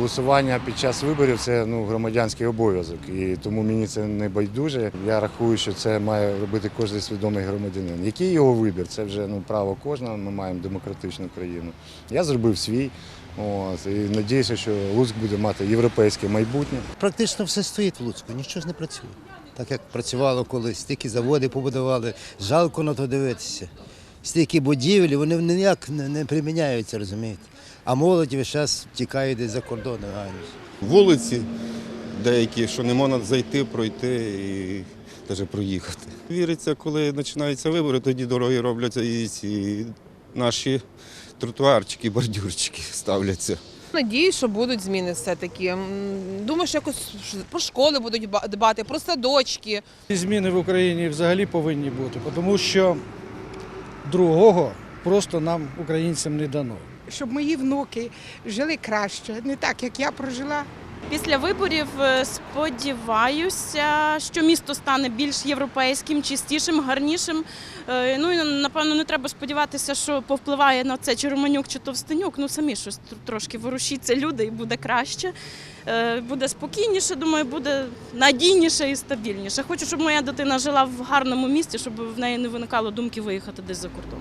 голосування під час виборів це ну, громадянський обов'язок. І тому мені це не байдуже. Я рахую, що це має робити кожен свідомий громадянин. Який його вибір? Це вже ну, право кожного. Ми маємо демократичну країну. Я зробив свій. От, і надіюся, що Луцьк буде мати європейське майбутнє. Практично все стоїть в Луцьку, нічого ж не працює. Так як працювало колись, стільки заводи побудували, жалко на то дивитися. Стільки будівель, вони ніяк не, не приміняються, розумієте. А молодь весь час тікає десь за кордони. ганяться. вулиці деякі, що не можна зайти, пройти і навіть проїхати. Віриться, коли починаються вибори, тоді дороги робляться і ці наші тротуарчики, бордюрчики ставляться. Надіюсь, що будуть зміни все-таки. Думаю, що якось про школи будуть дбати, про садочки. Зміни в Україні взагалі повинні бути, тому що другого просто нам, українцям, не дано. щоб мої внуки жили краще, не так, як я прожила. Після виборів е, сподіваюся, що місто стане більш європейським, чистішим, гарнішим. Е, Ну і напевно не треба сподіватися, що повпливає на це чи Романюк, чи Товстенюк. Ну самі щось трошки ворушіться люди, і буде краще. Е, Буде спокійніше, думаю, буде надійніше і стабільніше. Хочу, щоб моя дитина жила в гарному місті, щоб в неї не виникало думки виїхати десь за кордон.